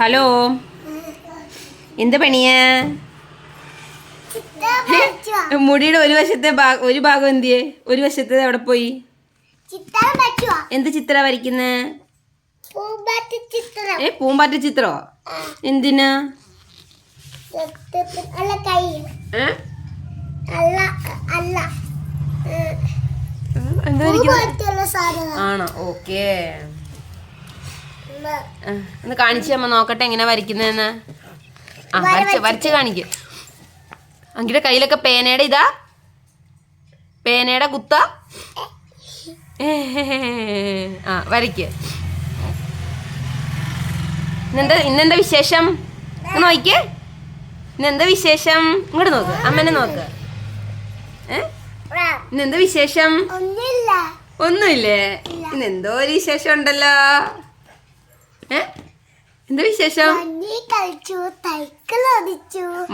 Hello. എന്ത് പണിയാ? മുടിയുടെ ഒരു വശത്തെ ഒരു ഭാഗം എന്തിയെ? ഒരു വശത്തെ അവിടെ പോയി. എന്ത് ചിത്ര വരയ്ക്കുന്ന? പൂമ്പാറ്റ ചിത്രം. ഏ പൂമ്പാറ്റ ചിത്രോ? എന്തിനാ? ആണോ? ഓക്കേ. ഒന്ന് കാണിച്ചു അമ്മ നോക്കട്ടെ എങ്ങനെ വരയ്ക്കുന്നതെന്ന്. ആ വര വരച്ച് വരച്ച് കാണിക്ക്. അങ്കിയുടെ കയ്യിലൊക്കെ പേനയുടെ ഇതാ. പേനയുടെ കുത്ത. ആ വരയ്ക്ക്. ഇന്നെന്താ ഇന്നെന്താ വിശേഷം? നോക്കിക്കേ. ഇന്നെന്താ വിശേഷം? ഇങ്ങോട്ട് നോക്ക്. അമ്മനെ നോക്ക്. ഇന്നെന്താ വിശേഷം? ഒന്നുമില്ല? ഇന്നെന്തോ ഒരു വിശേഷം ഉണ്ടല്ലോ. എന്താ വിശേഷം?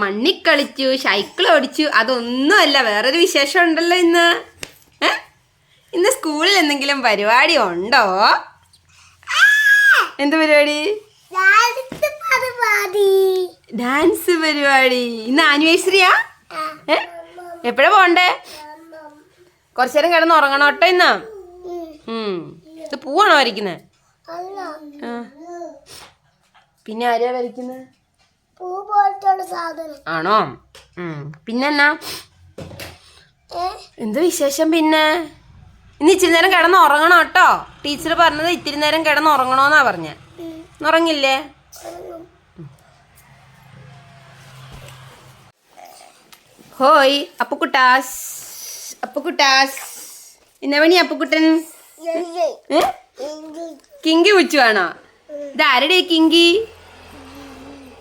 മണ്ണി കളിച്ചു സൈക്കിൾ ഓടിച്ചു. അതൊന്നും അല്ല വേറൊരു വിശേഷം ഉണ്ടല്ലോ ഇന്ന്. ഇന്ന് സ്കൂളിൽ എന്തെങ്കിലും പരിപാടി ഉണ്ടോ? എന്ത് പരിപാടി? ഡാൻസ് പരിപാടി. ഇന്ന് ആനിവേഴ്സറിയാ? എപ്പോഴാ പോണ്ടേ? കുറച്ചു നേരം കിടന്ന് ഉറങ്ങണോട്ടോ ഇന്ന്. ഇത് പൂവാണോ വരയ്ക്കുന്നത് പിന്നെ ആരെയാ വരയ്ക്കുന്നത് പൂ പോലത്തെ സാധനം. ആണോ? ഉം. പിന്നെന്നാ? എന്ത് വിശേഷം പിന്നെ? ഇന്ന് ഇച്ചിരി നേരം കിടന്ന് ഉറങ്ങണം കേട്ടോ. ടീച്ചർ പറഞ്ഞത് ഇത്തിരി നേരം കിടന്ന് ഉറങ്ങണോന്നാ പറഞ്ഞ ഉറങ്ങില്ലേ? ഹോയ് അപ്പുക്കുട്ടാസ്. അപ്പുക്കുട്ടാസ്. എന്നാ പണി അപ്പുക്കുട്ടൻ. കിങ്കി വിളിച്ചു വേണോ ഇത് ആരുടെ കിങ്കി?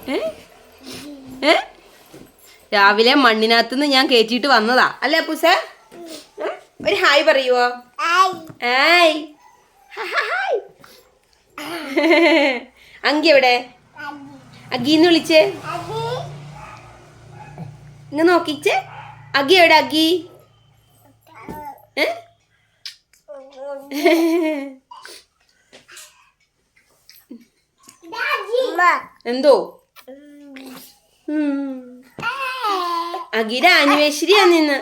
ഏ? മണ്ണിനകത്ത് രാവിലെ മണ്ണിനകത്തുനിന്ന് ഞാൻ കേറ്റിട്ട് വന്നതാ. അല്ലേ അപ്പൂസ? ഒരു ഹായ് പറയുവോ? ആയി, ഹായ്. ഹായ്. അങ്കി എവിടെ? അഗീന്ന് വിളിച്ചേ. ഇങ്ങ് നോക്കിച്ചേ. അഗി എവിടെ അഗി? എന്തോ? അഗിയുടെ ആനിവേഴ്സറിയാ നിന്ന്.